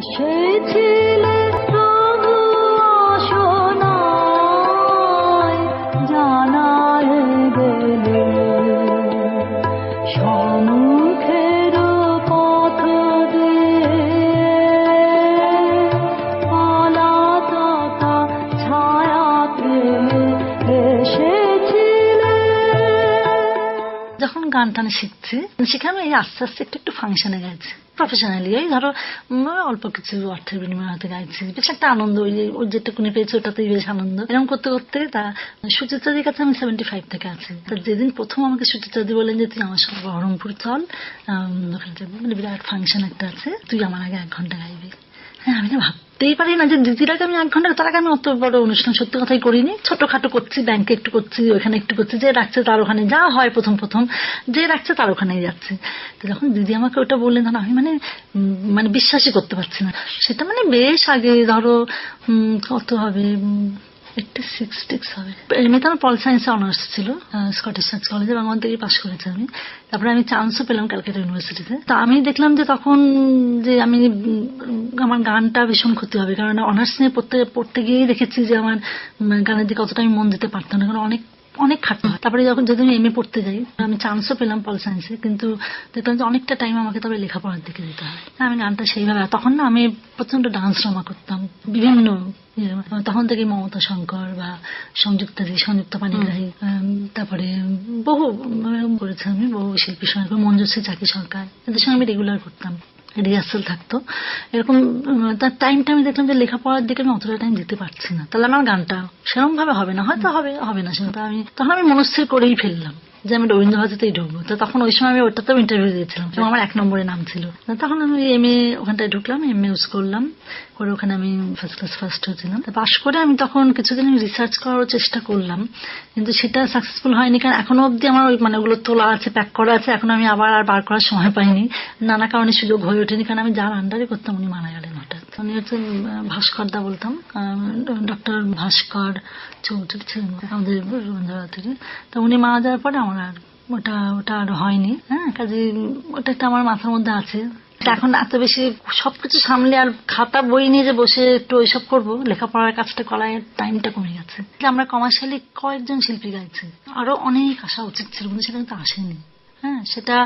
谁记？গান টান শিখছি। সেখানে এই আস্তে আস্তে একটু একটু ফাংশনে গাইছি। প্রফেশনালি এই ধরো অল্প কিছু অর্থের বিনিময়ে হয়তো গাইছি। বেশ একটা আনন্দ, ওই যে ওই যেটুকুনি পেয়েছি, ওটাতেই বেশ আনন্দ। এরকম করতে করতে তা, সুচিত্রাদির কাছে আমি সেভেন্টি ফাইভ থেকে আছি। তা যেদিন প্রথম আমাকে সুচিত্রাদি বলেন যে, তুই আমার সঙ্গে বহরমপুর চল ওখানে মানে বিরাট ফাংশন একটা আছে, তুই আমার আগে এক ঘণ্টা গাইবি। হ্যাঁ আমি না ভাবতেই পারি না যে দিদিরাকে আমি এক ঘণ্টা, তার আগে আমি অত বড় অনুষ্ঠান সত্যি কথাই করিনি। ছোটখাটো করছি ব্যাংকে একটু করছি ওখানে একটু করছি, যে রাখছে তার ওখানে, যা হয় প্রথম প্রথম, যে রাখছে তার ওখানেই যাচ্ছে। তো যখন দিদি আমাকে ওটা বললেন, তখন আমি মানে মানে বিশ্বাসই করতে পারছি না। সেটা মানে বেশ আগে, ধরো কত হবে এইটটি সিক্স সিক্স হবে এমনিতে আমার পল সায়েন্সে অনার্স ছিল স্কটিশ সায়েন্স কলেজে বাংলা থেকে পাশ করেছি আমি। তারপরে আমি চান্সও পেলাম ক্যালকাটা ইউনিভার্সিটিতে তো আমি দেখলাম যে তখন যে আমি আমার গানটা ভীষণ ক্ষতি হবে, কারণ অনার্স নিয়ে পড়তে পড়তে গিয়েই দেখেছি যে আমার গানের দিকে অতটা আমি মন দিতে পারতাম না, কারণ অনেক অনেক খাটতে হয়। তারপরে যখন যদি আমি এম এ পড়তে যাই আমি চান্সও পেলাম পল সায়েন্সে কিন্তু দেখলাম যে অনেকটা টাইম আমাকে তবে লেখাপড়ার দিকে দিতে হয়। আমি গানটা সেইভাবে তখন না আমি প্রচণ্ড ডান্স ড্রামা করতাম। বিভিন্ন ইয়ে, তখন থেকে মমতা শঙ্কর বা সংযুক্তা সংযুক্তা পানিগ্রাহী তারপরে বহু উম, করেছি আমি বহু শিল্পীর সঙ্গে মঞ্জুশ্রী চাকি সরকার। এদের সঙ্গে আমি রেগুলার করতাম। রিহার্সাল থাকতো। এরকম তার টাইমটা আমি দেখলাম যে লেখাপড়ার দিকে আমি অতটা টাইম দিতে পারছি না। তাহলে আমার গানটা সেরকম ভাবে হবে না, হয়তো হবে হবে না সেটা আমি, তখন আমি মনস্থির করেই ফেললাম। যে আমি রবীন্দ্রভারতীতেই ঢুকবো। তো তখন ওই সময় আমি ওটাতেও ইন্টারভিউ দিয়েছিলাম। এবং আমার এক নম্বরে নাম ছিল। তখন আমি এম এ ওখানটায় ঢুকলাম এম এ করলাম। করে ওখানে আমি ফার্স্ট ক্লাস ফার্স্ট হয়েছিলাম। পাশ করে আমি তখন কিছুদিন রিসার্চ করার চেষ্টা করলাম। কিন্তু সেটা সাকসেসফুল হয়নি কারণ এখনও অবধি আমার ওই মানে ওগুলো তোলা আছে প্যাক করা আছে। এখন আমি আবার আর বার করার সময় পাইনি। নানা কারণে সুযোগ হয়ে ওঠেনি কারণ আমি যার আন্ডারে করতাম, উনি মারা গেলেন। উনি হচ্ছেন ভাস্কর দা বলতাম। ডক্টর ভাস্কর চৌধুরী ছিলেন আমাদের রবীন্দ্রনাথেরই তো উনি মারা যাওয়ার পরে আমার আর ওটা ওটা আর হয়নি হ্যাঁ? কাজে ওটা একটা আমার মাথার মধ্যে আছে। এখন এত বেশি সবকিছু সামলে আর খাতা, বই নিয়ে যে বসে একটু ওইসব করব, লেখাপড়ার কাজটা করার টাইমটা কমে গেছে। আমরা কমার্শিয়ালি কয়েকজন শিল্পী গাইছি। আরও অনেক আসা উচিত ছিল, কিন্তু সেটা কিন্তু আসেনি। হ্যাঁ সেটা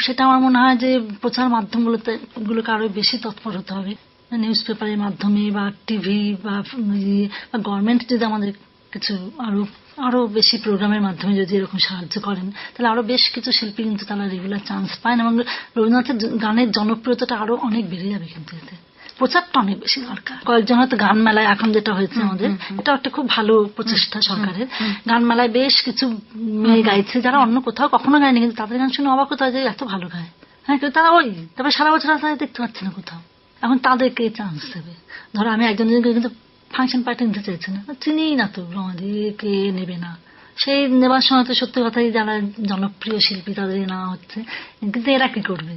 সেটা আমার মনে হয় যে প্রচার মাধ্যমগুলোতে, গুলোকে আরও বেশি তৎপর হতে হবে। নিউজ পেপারের মাধ্যমে বা টিভি বা গভর্নমেন্ট যদি আমাদের কিছু আরও আরও বেশি প্রোগ্রামের মাধ্যমে যদি এরকম সাহায্য করেন, তাহলে আরও বেশ কিছু শিল্পী কিন্তু তারা রেগুলার চান্স পায় এবং রবীন্দ্রনাথের গানের জনপ্রিয়তাটা আরও অনেক বেড়ে যাবে কিন্তু এতে। প্রচারটা অনেক বেশি দরকার। কয়েকজন হয়তো গান মেলায় এখন যেটা হয়েছে আমাদের এটা একটা খুব ভালো প্রচেষ্টা সরকারের। গান মেলায় বেশ কিছু মেয়ে গাইছে যারা অন্য কোথাও কখনো গায়নি কিন্তু তাদের গান শুনে অবাক হয় যে এত ভালো গায়। হ্যাঁ কিন্তু তারা ওই তারপরে সারা বছর তাদের দেখতে পাচ্ছে না কোথাও। এখন তাদেরকে চান্স দেবে। ধরো আমি একজন কিন্তু ফাংশন পার্টি নিতে চাইছি না চিনি না তো আমাদের কে নেবে না? সেই নেবার সময় তো সত্যি কথাই যারা জনপ্রিয় শিল্পী তাদের নেওয়া হচ্ছে কিন্তু এরা কি করবে?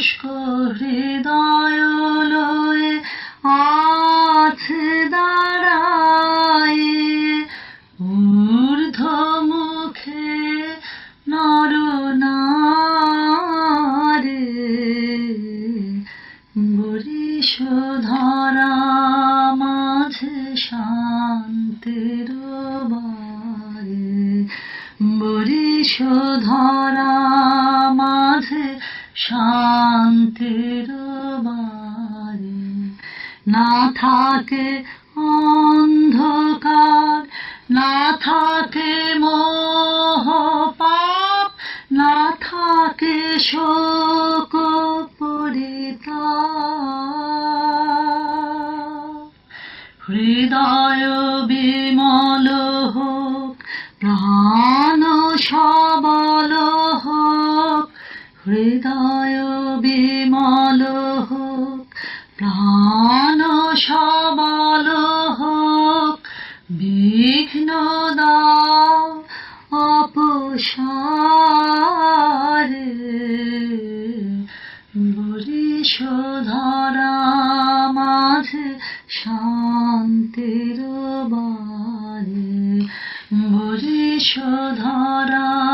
শুষ্ক হৃদয় লয়ে আছে দাঁড়ায়। ঊর্ধ্ব মুখে নর নারে বরিশ ধরা মাঝে শান্তির বাড়ি বরিশ ধরা মাঝে শান্তির না থাকে অন্ধকার, না থাকে মোহ পাপ না থাকে শোক পরিতাপ। হৃদয় বিমল হোক, প্রাণ সবল হোক, হৃদয় বিমল হোক, প্রাণ ধরা